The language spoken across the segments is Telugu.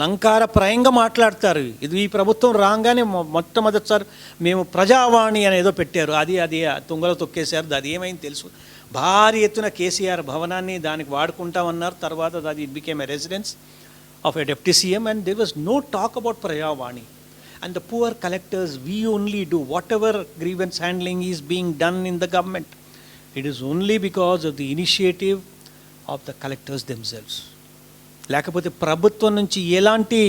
అలంకారప్రాయంగా మాట్లాడతారు. ఇది ఈ ప్రభుత్వం రాగానే మొ- మొట్టమొదటిసారి మేము ప్రజావాణి అనేదో ఏదో పెట్టారు. అది అది తుంగలో తొక్కేశారు. అది ఏమైంది తెలుసు? భారీ ఎత్తున కేసీఆర్ భవనాన్ని దానికి వాడుకుంటామన్నారు. తర్వాత అది it became a residence of a deputy CM and they was no talk about Prajavani. And the poor collectors we only do whatever grievance handling is being done in the government it is only because of the initiative of the collectors themselves లేకపోతే ప్రభుత్వం నుంచి ఎలాంటి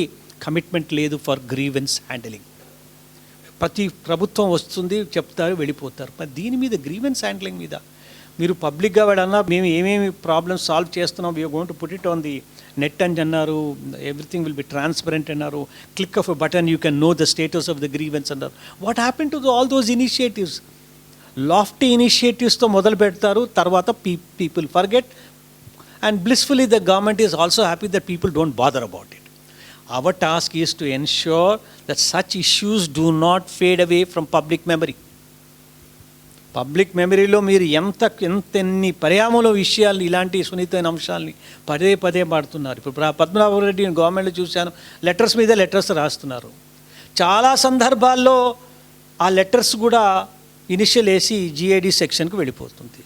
కమిట్మెంట్ లేదు ఫర్ గ్రీవెన్స్ హ్యాండిలింగ్ ప్రతి ప్రభుత్వం వస్తుంది చెప్తారు వెళ్ళిపోతారు. మరి దీని మీద గ్రీవెన్స్ హ్యాండ్లింగ్ మీద మీరు పబ్లిక్గా వాడన్నా మేము ఏమేమి ప్రాబ్లమ్స్ సాల్వ్ చేస్తున్నాం we gone to put it on the net అని అన్నారు ఎవ్రీథింగ్ విల్ బి ట్రాన్స్పరెంట్ అన్నారు click of a button you can know the status of the grievance అన్నారు. What happen to all those initiatives lofty ఇనిషియేటివ్స్తో మొదలు పెడతారు తర్వాత P people forget and blissfully the government is also happy that people don't bother about it. Our task is to ensure that such issues do not fade away from public memory. Public మెమరీలో మీరు ఎంత ఎంతెన్ని పర్యాముల విషయాలు ఇలాంటి సున్నితమైన అంశాలని పదే పదే పాడుతున్నారు ఇప్పుడు పద్మనాభ రెడ్డి గవర్నమెంట్లో చూశాను. లెటర్స్ మీద లెటర్స్ రాస్తున్నారు. చాలా సందర్భాల్లో ఆ లెటర్స్ కూడా ఇనిషియల్ వేసి జిఐడి సెక్షన్కి వెళ్ళిపోతుంది.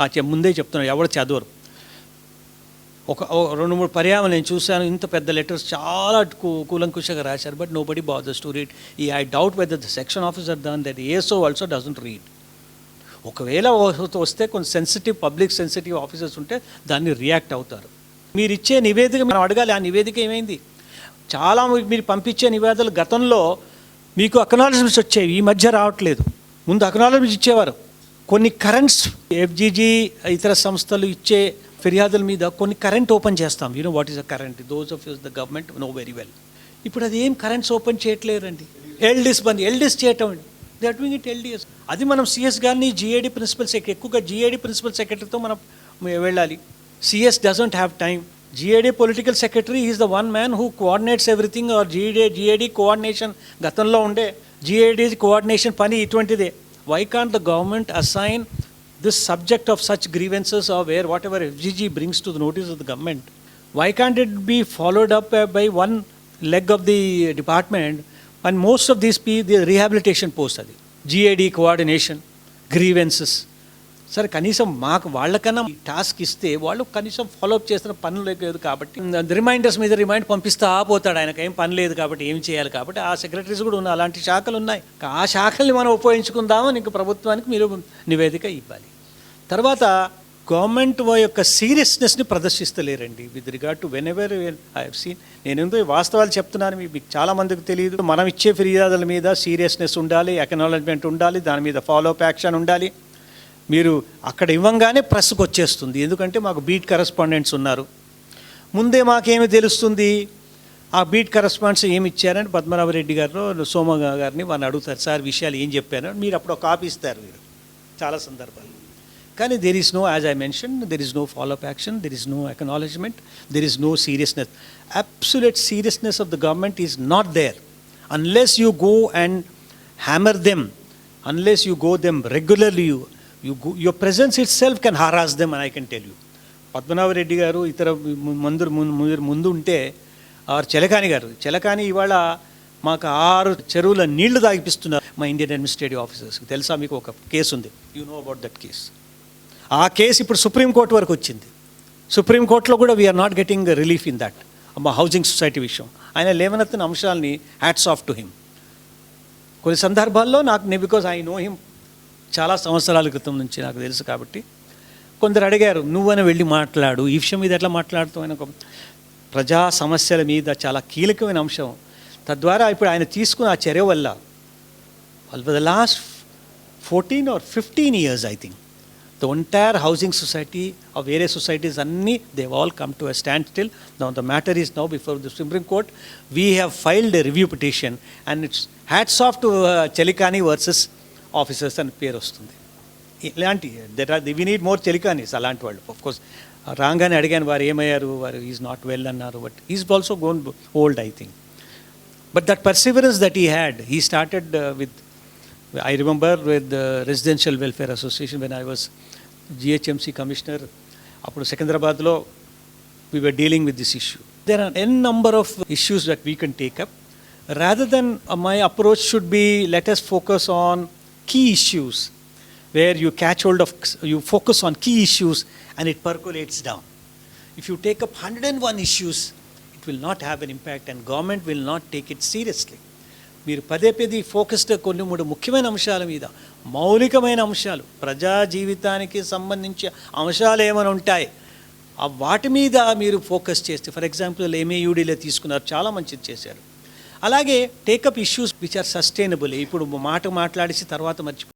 ఆ చె- ముందే చెప్తున్నారు ఎవరు చదవరు. ఒక ఓ రెండు మూడు పర్యాయం నేను చూశాను. ఇంత పెద్ద లెటర్స్ చాలా కూలంకుషగా రాశారు. But nobody bothers to read ఈ I doubt whether the section officer than that ఏసో also doesn't read ఒకవేళ వస్తే కొన్ని సెన్సిటివ్ పబ్లిక్ సెన్సిటివ్ ఆఫీసర్స్ ఉంటే దాన్ని రియాక్ట్ అవుతారు. మీరు ఇచ్చే నివేదిక మనం అడగాలి ఆ నివేదిక ఏమైంది? చాలా మీరు పంపించే నివేదికలు గతంలో మీకు అక్నాలజ్మెంట్స్ వచ్చేవి. ఈ మధ్య రావట్లేదు. ముందు అక్నాలజ్మెంట్స్ ఇచ్చేవారు. కొన్ని కరెంట్స్ ఎఫ్జీజీ ఇతర సంస్థలు ఇచ్చే ఫిర్యాదుల మీద కొన్ని కరెంట్ ఓపెన్ చేస్తాం. You know what is a current those of use the government know very well ఇప్పుడు అది ఏం కరెంట్స్ ఓపెన్ చేయట్లేరండి ఎల్డిస్ బంద్ ఎల్డిస్ చేయటం they are doing it LDS అది మనం సిఎస్ గారిని జిఏడి ప్రిన్సిపల్ సెక్రటరీ ఎక్కువగా జిఏడి ప్రిన్సిపల్ సెక్రటరీతో మనం వెళ్ళాలి. CS doesn't have time GAD political secretary is the one man who coordinates everything or GAD GAD coordination గతంలో ఉండే జిఏడి కోఆర్డినేషన్ పని ఇటువంటిదే. Why can't the government assign this subject of such grievances or where whatever FGG brings to the notice of the government, why can't it be followed up uh, by one leg of the department? When most of these be the rehabilitation posts are GAD coordination, grievances, సరే కనీసం మాకు వాళ్ళకన్నా టాస్క్ ఇస్తే వాళ్ళు కనీసం ఫాలోఅప్ చేస్తున్న పనులు లేదు కాబట్టి రిమైండర్స్ మీద రిమైండ్ పంపిస్తా పోతాడు ఆయనకు. ఏం పని లేదు కాబట్టి ఏం చేయాలి కాబట్టి ఆ సెక్రటరీస్ కూడా ఉన్నాయి అలాంటి శాఖలు ఉన్నాయి. ఆ శాఖల్ని మనం ఉపయోగించుకుందామని ఇంక ప్రభుత్వానికి మీరు నివేదిక ఇవ్వాలి. తర్వాత గవర్నమెంట్ యొక్క సీరియస్నెస్ని ప్రదర్శిస్తలేరండి. With regard to whenever I seen నేను ఎందుకు ఈ వాస్తవాలు చెప్తున్నాను మీకు చాలా మందికి తెలియదు. మనం ఇచ్చే ఫిర్యాదుల మీద సీరియస్నెస్ ఉండాలి ఎకనాలజ్మెంట్ ఉండాలి దాని మీద ఫాలో అప్ యాక్షన్ ఉండాలి. మీరు అక్కడ ఇవ్వంగానే ప్రెస్కి వచ్చేస్తుంది. ఎందుకంటే మాకు బీట్ కరస్పాండెంట్స్ ఉన్నారు. ముందే మాకేమి తెలుస్తుంది? ఆ బీట్ కరస్పాండెంట్స్ ఏమి ఇచ్చారని పద్మనాభరెడ్డి గారు సోమ గారిని వారిని అడుగుతారు. సార్ విషయాలు ఏం చెప్పారు? మీరు అప్పుడు ఒక కాపీ ఇస్తారు మీరు చాలా సందర్భాలు. కానీ there is no as I mention there is no follow up action there is no acknowledgement there is no seriousness absolute seriousness of the government is not there unless you go and hammer them unless you go them regularly you you your presence it self can harass them and I can tell you Padmanabha Reddy garu ఇతర ముందు ముందు ముందు ఉంటే ఆరు చెలకాని గారు చెలకాని ఇవాళ మాకు ఆరు చెరువుల నీళ్ళు తాగిపిస్తున్నారు మా ఇండియన్ అడ్మినిస్ట్రేటివ్ ఆఫీసర్స్. తెలుసా మీకు ఒక కేసు ఉంది you know about that case ఆ కేసు ఇప్పుడు సుప్రీంకోర్టు వరకు వచ్చింది. సుప్రీంకోర్టులో కూడా we are not getting relief in that మా హౌసింగ్ సొసైటీ విషయం. ఆయన లేవనెత్తిన అంశాలని హ్యాట్స్ ఆఫ్ టు హిమ్ కొన్ని సందర్భాల్లో నాకు బికాజ్ ఐ నో హిమ్ చాలా సంవత్సరాల క్రితం నుంచి నాకు తెలుసు కాబట్టి కొందరు అడిగారు నువ్వని వెళ్ళి మాట్లాడు ఈ విషయం మీద ఎట్లా మాట్లాడుతావు? ఆయన ఒక ప్రజా సమస్యల మీద చాలా కీలకమైన అంశం. తద్వారా ఇప్పుడు ఆయన తీసుకున్న ఆ చర్య వల్ల the last fourteen or fifteen years I think the entire housing society ఆ వేరే సొసైటీస్ అన్నీ they all come to a standstill. The matter is now before the supreme court we have filed a review petition and it's hats off to uh, Chelikani versus officers అని పేరు వస్తుంది. ఇలాంటి there are we need more Chelikanis అలాంటి వాళ్ళు. ఆఫ్ కోర్స్ రాగానే అడిగాను వారు ఏమయ్యారు? వారు ఈజ్ నాట్ వెల్ అన్నారు. But is also gone old I think but that perseverance that he had he started with I remember with residential welfare association when I was GHMC commissioner అప్పుడు సికింద్రాబాద్లో we were dealing with this issue there are an number of issues that we can take rather than my approach should be latest focus on key issues where you catch hold of, you focus on key issues and it percolates down. If you take up 101 issues, it will not have an impact and government will not take it seriously. మీరు పదే పదే ఫోకస్డ్ కొన్ని మూడు ముఖ్యమైన అంశాల మీద మౌలికమైన అంశాలు ప్రజా జీవితానికి సంబంధించి అంశాలు ఏమైనా ఉంటాయి వాటి మీద మీరు ఫోకస్ చేస్తే ఫర్ ఎగ్జాంపుల్ ఎంఏయుడిలో తీసుకున్నారు చాలా మంచిది చేశారు అలాగే take up issues which are sustainable. ఇప్పుడు మాట మాట్లాడేసి తర్వాత మర్చిపో